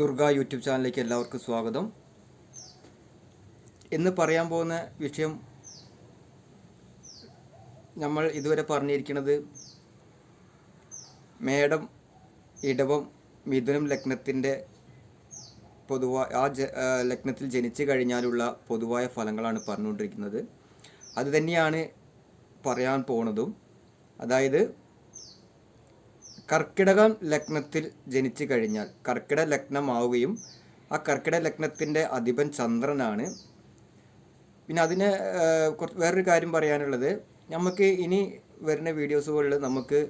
Durga YouTube ചാനലിലേക്ക് എല്ലാവർക്കും സ്വാഗതം. ഇന്ന് പറയാൻ പോകുന്ന വിഷയം നമ്മൾ ഇതുവരെ പറഞ്ഞിരിക്കുന്നത് മേടം ഇടവം മിഥുനം ലഗ്നത്തിന്റെ പൊതുവായ ആ ലഗ്നത്തിൽ ജനിച്ചു കഴിഞ്ഞാലുള്ള പൊതുവായ ഫലങ്ങളാണ് പറഞ്ഞുകൊണ്ടിരിക്കുന്നത്. അതുതന്നെയാണ് പറയാൻ പോണതും അതായത് കർക്കിടകം ലഗ്നത്തിൽ ജനിച്ചു കഴിഞ്ഞാൽ കർക്കിടക ലഗ്നമാവുകയും ആ കർക്കിടക ലഗ്നത്തിന്റെ അധിപൻ ചന്ദ്രനാണ്. പിന്നെ അതിന് കുറച്ച് വേറൊരു കാര്യം പറയാനുള്ളത് നമുക്ക് ഇനി വരുന്ന വീഡിയോസുകളിൽ നമുക്ക്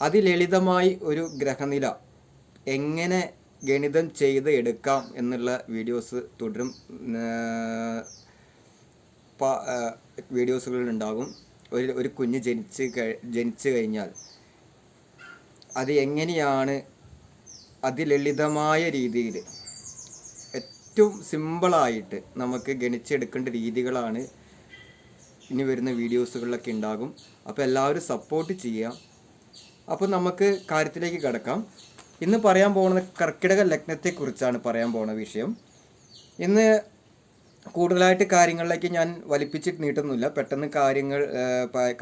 അതിലളിതമായി ഒരു ഗ്രഹനില എങ്ങനെ ഗണിതം ചെയ്ത് എടുക്കാം എന്നുള്ള വീഡിയോസ് തുടരും. വീഡിയോസുകളിൽ ഉണ്ടാകും. ഒരു ഒരു കുഞ്ഞ് ജനിച്ച് ജനിച്ചു കഴിഞ്ഞാൽ അത് എങ്ങനെയാണ് അതിലളിതമായ രീതിയിൽ ഏറ്റവും സിമ്പിളായിട്ട് നമുക്ക് ഗണിച്ചെടുക്കേണ്ട രീതികളാണ് ഇനി വരുന്ന വീഡിയോസുകളിലൊക്കെ ഉണ്ടാകും. അപ്പോൾ എല്ലാവരും സപ്പോർട്ട് ചെയ്യാം അപ്പോൾ നമുക്ക് കാര്യത്തിലേക്ക് കിടക്കാം. ഇന്ന് പറയാൻ പോകുന്നത് കർക്കിടക ലഗ്നത്തെക്കുറിച്ചാണ് പറയാൻ പോകുന്ന വിഷയം. ഇന്ന് കൂടുതലായിട്ട് കാര്യങ്ങളിലേക്ക് ഞാൻ വലിപ്പിച്ചിട്ട് നീട്ടുന്നില്ല പെട്ടെന്ന് കാര്യങ്ങൾ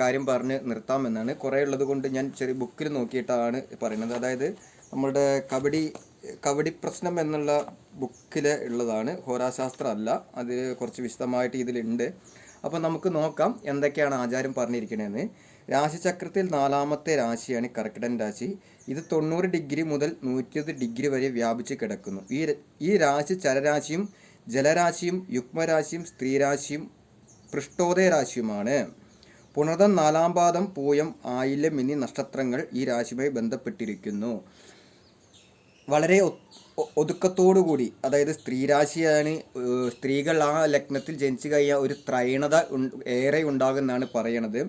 കാര്യം പറഞ്ഞ് നിർത്താമെന്നാണ്. കുറേ ഉള്ളത് കൊണ്ട് ഞാൻ ചെറിയ ബുക്കിൽ നോക്കിയിട്ടാണ് പറയുന്നത്. അതായത് നമ്മുടെ കബഡി കബഡി പ്രശ്നം എന്നുള്ള ബുക്കിൽ ഉള്ളതാണ്. ഹോരാശാസ്ത്രം അല്ല. അത് കുറച്ച് വിശദമായിട്ട് ഇതിലുണ്ട്. അപ്പോൾ നമുക്ക് നോക്കാം എന്തൊക്കെയാണ് ആചാരം പറഞ്ഞിരിക്കണതെന്ന് രാശിചക്രത്തിൽ നാലാമത്തെ രാശിയാണ് കർക്കിടൻ രാശി. ഇത് തൊണ്ണൂറ് ഡിഗ്രി മുതൽ നൂറ്റിയത് ഡിഗ്രി വരെ വ്യാപിച്ച് കിടക്കുന്നു. ഈ ഈ രാശി ചരരാശിയും ജലരാശിയും യുഗ്മരാശിയും സ്ത്രീരാശിയും പൃഷ്ഠോദയ രാശിയുമാണ് പുണർതം നാലാം പാദം പൂയം ആയില്യം എന്നീ നക്ഷത്രങ്ങൾ ഈ രാശിയുമായി ബന്ധപ്പെട്ടിരിക്കുന്നു. വളരെ ഒതുക്കത്തോടുകൂടി അതായത് സ്ത്രീരാശിയാണ് സ്ത്രീകൾ ആ ലഗ്നത്തിൽ ജനിച്ചു കഴിഞ്ഞാൽ ഒരു ത്രൈണത ഏറെ ഉണ്ടാകുമെന്നാണ് പറയണത്.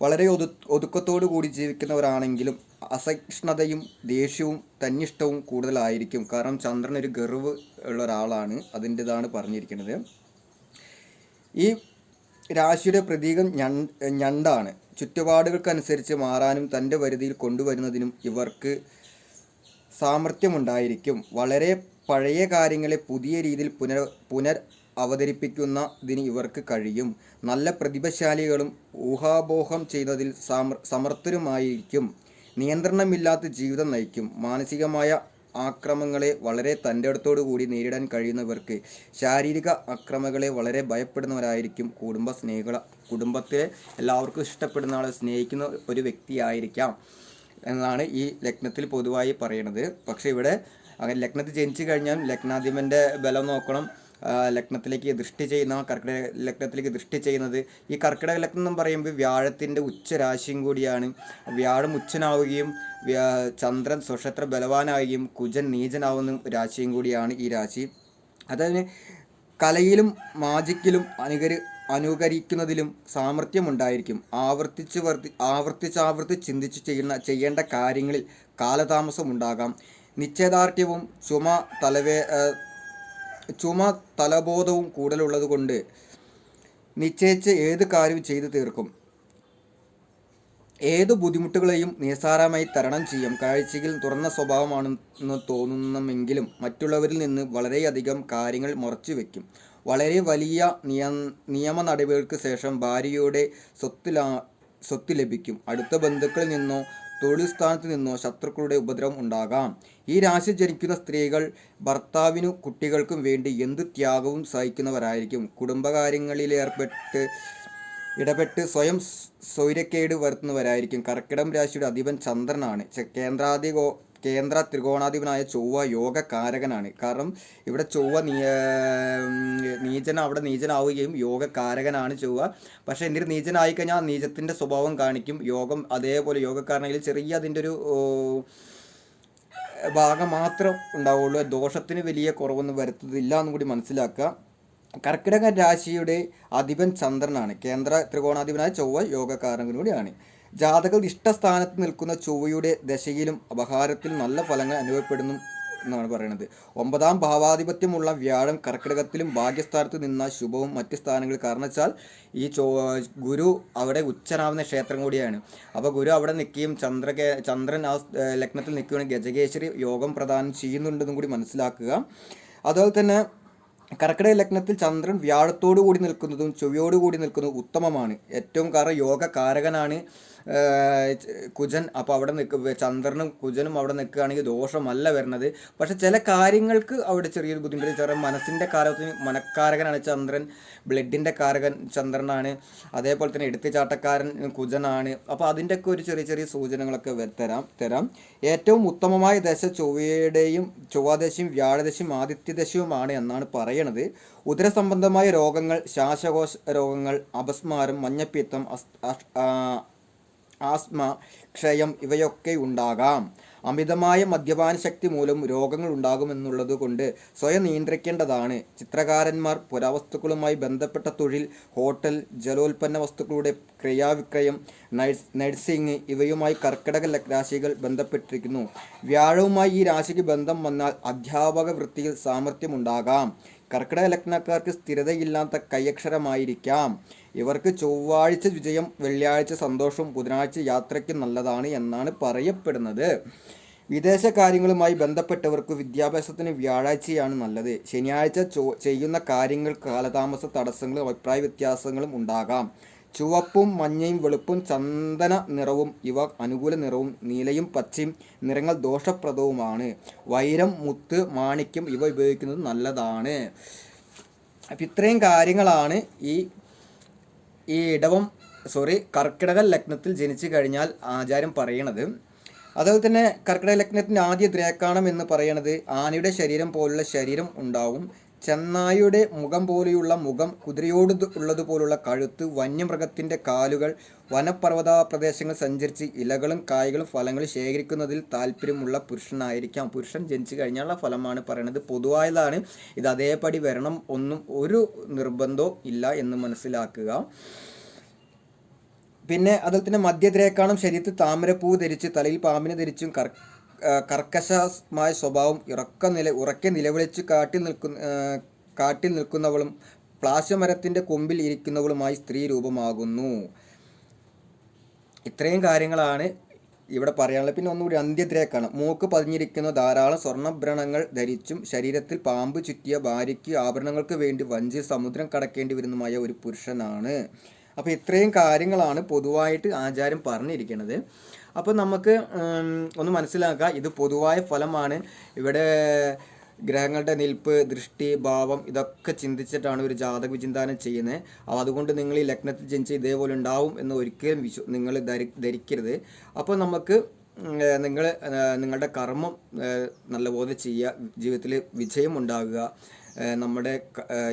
വളരെ ഒതു ഒതുക്കത്തോടു കൂടി ജീവിക്കുന്നവരാണെങ്കിലും അസഹിഷ്ണുതയും ദേഷ്യവും തന്നിഷ്ടവും കൂടുതലായിരിക്കും. കാരണം ചന്ദ്രൻ ഒരു ഗർവ് ഉള്ള ഒരാളാണ് അതിന്റെതാണ് പറഞ്ഞിരിക്കുന്നത്. ഈ രാശിയുടെ പ്രതീകം ഞണ്ട് ഞണ്ടാണ്. ചുറ്റുപാടുകൾക്കനുസരിച്ച് മാറാനും തന്റെ പരിധിയിൽ കൊണ്ടുവരുന്നതിനും ഇവർക്ക് സാമർഥ്യമുണ്ടായിരിക്കും. വളരെ പഴയ കാര്യങ്ങളെ പുതിയ രീതിയിൽ പുനർ പുനർ അവതരിപ്പിക്കുന്നതിന് ഇവർക്ക് കഴിയും. നല്ല പ്രതിഭശാലികളും ഊഹാപോഹം സമർ സമർത്ഥരുമായിരിക്കും. നിയന്ത്രണമില്ലാത്ത ജീവിതം നയിക്കും. മാനസികമായ ആക്രമങ്ങളെ വളരെ തന്റെ കൂടി നേരിടാൻ കഴിയുന്നവർക്ക് ശാരീരിക അക്രമങ്ങളെ വളരെ ഭയപ്പെടുന്നവരായിരിക്കും. കുടുംബ സ്നേഹ കുടുംബത്തെ എല്ലാവർക്കും ഇഷ്ടപ്പെടുന്ന ആളെ സ്നേഹിക്കുന്ന ഒരു വ്യക്തിയായിരിക്കാം എന്നാണ് ഈ ലഗ്നത്തിൽ പൊതുവായി പറയുന്നത് പക്ഷേ ഇവിടെ അങ്ങനെ ലഗ്നത്തിൽ ജനിച്ചു കഴിഞ്ഞാൽ ലഗ്നാധിപന്റെ ബലം നോക്കണം. ലഗ്നത്തിലേക്ക് ദൃഷ്ടി ചെയ്യുന്ന കർക്കിടക ലഗ്നത്തിലേക്ക് ദൃഷ്ടി ചെയ്യുന്നത്. ഈ കർക്കിടക ലഗ്നം എന്ന് പറയുമ്പോൾ വ്യാഴത്തിന്റെ ഉച്ചരാശിയും കൂടിയാണ്. വ്യാഴം ഉച്ചനാവുകയും ചന്ദ്രൻ സ്വക്ഷത്ര ബലവാനാവുകയും കുജൻ നീചനാവുന്ന രാശിയും കൂടിയാണ് ഈ രാശി. അതായത് കലയിലും മാജിക്കിലും അനുകരി അനുകരിക്കുന്നതിലും സാമർഥ്യമുണ്ടായിരിക്കും. ആവർത്തിച്ച് വർത്തി ആവർത്തിച്ചാവർത്തി ചിന്തിച്ച് ചെയ്യുന്ന ചെയ്യേണ്ട കാര്യങ്ങളിൽ കാലതാമസം ഉണ്ടാകാം നിശ്ചയദാർഢ്യവും ചുമ തലവേ ചുമ തലബോധവും കൂടുതലുള്ളത് കൊണ്ട് നിശ്ചയിച്ച് ഏത് കാര്യവും ചെയ്തു തീർക്കും. ഏത് ബുദ്ധിമുട്ടുകളെയും നിസ്സാരമായി തരണം ചെയ്യും. കാഴ്ചയിൽ തുറന്ന സ്വഭാവമാണെന്ന് തോന്നുന്നുമെങ്കിലും മറ്റുള്ളവരിൽ നിന്ന് വളരെയധികം കാര്യങ്ങൾ മറച്ചു വയ്ക്കും വളരെ വലിയ നിയ നിയമ നടപടികൾക്ക് ശേഷം ഭാര്യയുടെ സ്വത്തിലാ സ്വത്ത് ലഭിക്കും. അടുത്ത ബന്ധുക്കളിൽ നിന്നോ തൊഴിൽ സ്ഥാനത്ത് നിന്നോ ശത്രുക്കളുടെ ഉപദ്രവം ഉണ്ടാകാം. ഈ രാശി ജനിക്കുന്ന സ്ത്രീകൾ ഭർത്താവിനും കുട്ടികൾക്കും വേണ്ടി എന്ത് ത്യാഗവും സഹിക്കുന്നവരായിരിക്കും. കുടുംബകാര്യങ്ങളിലേർപ്പെട്ട് ഇടപെട്ട് സ്വയം സ്വൈരക്കേട് വരുത്തുന്നവരായിരിക്കും. കർക്കിടം രാശിയുടെ അധിപൻ ചന്ദ്രനാണ്. കേന്ദ്രാധികോ കേന്ദ്ര ത്രികോണാധിപനായ ചൊവ്വ യോഗകാരകനാണ് കാരണം ഇവിടെ ചൊവ്വ നീ നീചന അവിടെ നീചനാവുകയും യോഗകാരകനാണ് ചൊവ്വ. പക്ഷേ എന്നിട്ട് നീചനായി കഴിഞ്ഞാൽ നീചത്തിന്റെ സ്വഭാവം കാണിക്കും. യോഗം അതേപോലെ യോഗക്കാരനെങ്കിൽ ചെറിയ അതിന്റെ ഒരു ഭാഗം മാത്രം ഉണ്ടാവുള്ളൂ. ദോഷത്തിന് വലിയ കുറവൊന്നും വരുത്തതില്ല എന്നും കൂടി മനസ്സിലാക്കുക. കർക്കിടക രാശിയുടെ അധിപൻ ചന്ദ്രനാണ്. കേന്ദ്ര ത്രികോണാധിപനായ ചൊവ്വ യോഗകാരകനും കൂടിയാണ്. ജാതകൾ ഇഷ്ടസ്ഥാനത്ത് നിൽക്കുന്ന ചൊവ്വയുടെ ദശയിലും അപഹാരത്തിൽ നല്ല ഫലങ്ങൾ അനുഭവപ്പെടുന്നു എന്നാണ് പറയുന്നത്. ഒമ്പതാം ഭാവാധിപത്യമുള്ള വ്യാഴം കർക്കിടകത്തിലും ഭാഗ്യസ്ഥാനത്ത് നിന്ന ശുഭവും മറ്റ് സ്ഥാനങ്ങളിൽ. കാരണവെച്ചാൽ ഈ ചോ ഗുരു അവിടെ ഉച്ചനാവുന്ന ക്ഷേത്രം കൂടിയാണ്. അപ്പോൾ ഗുരു അവിടെ നിൽക്കുകയും ചന്ദ്രകേ ചന്ദ്രൻ ആ ലഗ്നത്തിൽ നിൽക്കുകയാണെങ്കിൽ ഗജകേശ്വരി യോഗം പ്രദാനം ചെയ്യുന്നുണ്ടെന്നും കൂടി മനസ്സിലാക്കുക. അതുപോലെ തന്നെ കർക്കിടക ലഗ്നത്തിൽ ചന്ദ്രൻ വ്യാഴത്തോടു കൂടി നിൽക്കുന്നതും ചൊവ്വയോടു കൂടി നിൽക്കുന്നതും ഉത്തമമാണ്. ഏറ്റവും കാരണം യോഗ കാരകനാണ് കുജൻ. അപ്പോൾ അവിടെ നിൽക്കുക ചന്ദ്രനും കുജനും അവിടെ നിൽക്കുകയാണെങ്കിൽ ദോഷമല്ല വരുന്നത്. പക്ഷേ ചില കാര്യങ്ങൾക്ക് അവിടെ ചെറിയൊരു ബുദ്ധിമുട്ട്. ചെറിയ മനസ്സിന്റെ കാരകത്തിന് മനക്കാരകനാണ് ചന്ദ്രൻ ബ്ലഡിന്റെ കാരകൻ ചന്ദ്രനാണ്. അതേപോലെ തന്നെ എടുത്തുചാട്ടക്കാരൻ കുജനാണ്. അപ്പോൾ അതിന്റെയൊക്കെ ഒരു ചെറിയ ചെറിയ സൂചനകളൊക്കെ തരാം തരാം. ഏറ്റവും ഉത്തമമായ ദശ ചൊവ്വയുടെയും ചൊവ്വാദശയും വ്യാഴദശയും ആദിത്യദശയുമാണ് എന്നാണ് പറയണത് ഉദരസംബന്ധമായ രോഗങ്ങൾ ശ്വാസകോശ രോഗങ്ങൾ അപസ്മാരം മഞ്ഞപ്പിത്തം ആസ്മ ക്ഷയം ഇവയൊക്കെ ഉണ്ടാകാം. അമിതമായ മദ്യപാന ശക്തി മൂലം രോഗങ്ങൾ ഉണ്ടാകുമെന്നുള്ളത് കൊണ്ട് സ്വയം നിയന്ത്രിക്കേണ്ടതാണ്. ചിത്രകാരന്മാർ പുരാവസ്തുക്കളുമായി ബന്ധപ്പെട്ട തൊഴിൽ ഹോട്ടൽ ജലോൽപ്പന്ന വസ്തുക്കളുടെ ക്രയാവിക്രയം നഴ്സ് നഴ്സിംഗ് ഇവയുമായി കർക്കിടക രാശികൾ ബന്ധപ്പെട്ടിരിക്കുന്നു. വ്യാഴവുമായി ഈ രാശിക്ക് ബന്ധം വന്നാൽ അധ്യാപക വൃത്തിയിൽ സാമർഥ്യമുണ്ടാകാം. കർക്കിടക ലഗ്നക്കാർക്ക് സ്ഥിരതയില്ലാത്ത കൈയക്ഷരമായിരിക്കാം. ഇവർക്ക് ചൊവ്വാഴ്ച വിജയം വെള്ളിയാഴ്ച സന്തോഷവും ബുധനാഴ്ച യാത്രയ്ക്ക് നല്ലതാണ് എന്നാണ് പറയപ്പെടുന്നത്. വിദേശ കാര്യങ്ങളുമായി ബന്ധപ്പെട്ടവർക്ക് വിദ്യാഭ്യാസത്തിന് വ്യാഴാഴ്ചയാണ് നല്ലത്. ശനിയാഴ്ച ചെയ്യുന്ന കാര്യങ്ങൾ കാലതാമസ തടസ്സങ്ങളും അഭിപ്രായ വ്യത്യാസങ്ങളും ഉണ്ടാകാം. ചുവപ്പും മഞ്ഞയും വെളുപ്പും ചന്ദന നിറവും ഇവ അനുകൂല നിറവും നീലയും പച്ചയും നിറങ്ങൾ ദോഷപ്രദവുമാണ്. വൈരം മുത്ത് മാണിക്യം ഇവ ഉപയോഗിക്കുന്നത് നല്ലതാണ്. അപ്പം ഇത്രയും കാര്യങ്ങളാണ് ഈ ഈ ഇടവം സോറി കർക്കിടക ലഗ്നത്തിൽ ജനിച്ചു കഴിഞ്ഞാൽ ആചാരം പറയണത്. അതുപോലെ തന്നെ കർക്കിടക ലഗ്നത്തിന്റെ ആദ്യ ദ്രേക്കാണം എന്ന് പറയണത് ആനയുടെ ശരീരം പോലുള്ള ശരീരം ഉണ്ടാവും. ചെന്നായുടെ മുഖം പോലെയുള്ള മുഖം കുതിരയോട് ഉള്ളതുപോലുള്ള കഴുത്ത് വന്യമൃഗത്തിന്റെ കാലുകൾ വനപർവത പ്രദേശങ്ങൾ സഞ്ചരിച്ച് ഇലകളും കായകളും ഫലങ്ങളും ശേഖരിക്കുന്നതിൽ താല്പര്യമുള്ള പുരുഷനായിരിക്കാം. പുരുഷൻ ജനിച്ചു കഴിഞ്ഞാലുള്ള ഫലമാണ് പറയുന്നത് പൊതുവായതാണ് ഇത് അതേപടി വരണം ഒന്നും ഒരു നിർബന്ധവും ഇല്ല എന്ന് മനസ്സിലാക്കുക. പിന്നെ അതുപോലെ തന്നെ മധ്യദ്രേക്കാണം ശരീരത്തിൽ താമരപ്പൂ ധരിച്ച് തലയിൽ പാമ്പിനെ ധരിച്ചും കർ കർക്കശമായ സ്വഭാവം ഇറക്ക നില ഉറക്കെ നിലവിളിച്ച് കാട്ടിൽ നിൽക്കുന്ന കാട്ടിൽ നിൽക്കുന്നവളും പ്ലാശമരത്തിന്റെ കൊമ്പിൽ ഇരിക്കുന്നവളുമായി സ്ത്രീ രൂപമാകുന്നു. ഇത്രയും കാര്യങ്ങളാണ് ഇവിടെ പറയാനുള്ളത്. പിന്നെ ഒന്നുകൂടി അന്ത്യദ്രേക്കാണ് മൂക്ക് പതിഞ്ഞിരിക്കുന്ന ധാരാളം സ്വർണഭ്രണങ്ങൾ ധരിച്ചും ശരീരത്തിൽ പാമ്പ് ചുറ്റിയ ഭാര്യയ്ക്ക് ആഭരണങ്ങൾക്ക് വേണ്ടി വഞ്ചി സമുദ്രം കടക്കേണ്ടി വരുന്നതുമായ ഒരു പുരുഷനാണ്. അപ്പോൾ ഇത്രയും കാര്യങ്ങളാണ് പൊതുവായിട്ട് ആചാരം പറഞ്ഞിരിക്കുന്നത്. അപ്പോൾ നമുക്ക് ഒന്ന് മനസ്സിലാക്കുക ഇത് പൊതുവായ ഫലമാണ്. ഇവിടെ ഗ്രഹങ്ങളുടെ നിൽപ്പ് ദൃഷ്ടി ഭാവം ഇതൊക്കെ ചിന്തിച്ചിട്ടാണ് ഒരു ജാതക വിചിന്താനം ചെയ്യുന്നത്. അപ്പോൾ അതുകൊണ്ട് നിങ്ങൾ ഈ ലഗ്നത്തിൽ ജനിച്ച് ഇതേപോലെ ഉണ്ടാവും എന്ന് ഒരിക്കലും വിശ്വ നിങ്ങൾ ധരി ധരിക്കരുത്. അപ്പോൾ നമുക്ക് നിങ്ങൾ നിങ്ങളുടെ കർമ്മം നല്ല നല്ലപോലെ ചെയ്യുക ജീവിതത്തിൽ വിജയം ഉണ്ടാകുക. നമ്മുടെ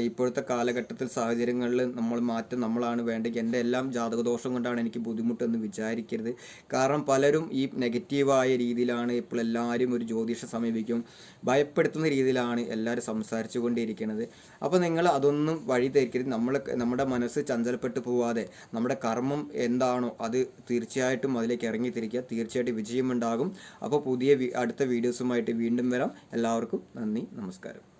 ഇപ്പോഴത്തെ കാലഘട്ടത്തിൽ സാഹചര്യങ്ങളിൽ നമ്മൾ മാറ്റം നമ്മളാണ് വേണ്ടത്. എന്റെ എല്ലാം ജാതകദോഷം കൊണ്ടാണ് എനിക്ക് ബുദ്ധിമുട്ടെന്ന് വിചാരിക്കരുത്. കാരണം പലരും ഈ നെഗറ്റീവായ രീതിയിലാണ് ഇപ്പോൾ എല്ലാവരും ഒരു ജ്യോതിഷ സമീപിക്കും. ഭയപ്പെടുത്തുന്ന രീതിയിലാണ് എല്ലാവരും സംസാരിച്ചു കൊണ്ടിരിക്കുന്നത് അപ്പോൾ നിങ്ങൾ അതൊന്നും വഴി ധരിക്കരുത് നമ്മൾ നമ്മുടെ മനസ്സ് ചഞ്ചലപ്പെട്ടു പോവാതെ നമ്മുടെ കർമ്മം എന്താണോ അത് തീർച്ചയായിട്ടും അതിലേക്ക് ഇറങ്ങി തിരിക്കുക തീർച്ചയായിട്ടും വിജയമുണ്ടാകും. അപ്പോൾ പുതിയ അടുത്ത വീഡിയോസുമായിട്ട് വീണ്ടും വരാം. എല്ലാവർക്കും നന്ദി നമസ്കാരം.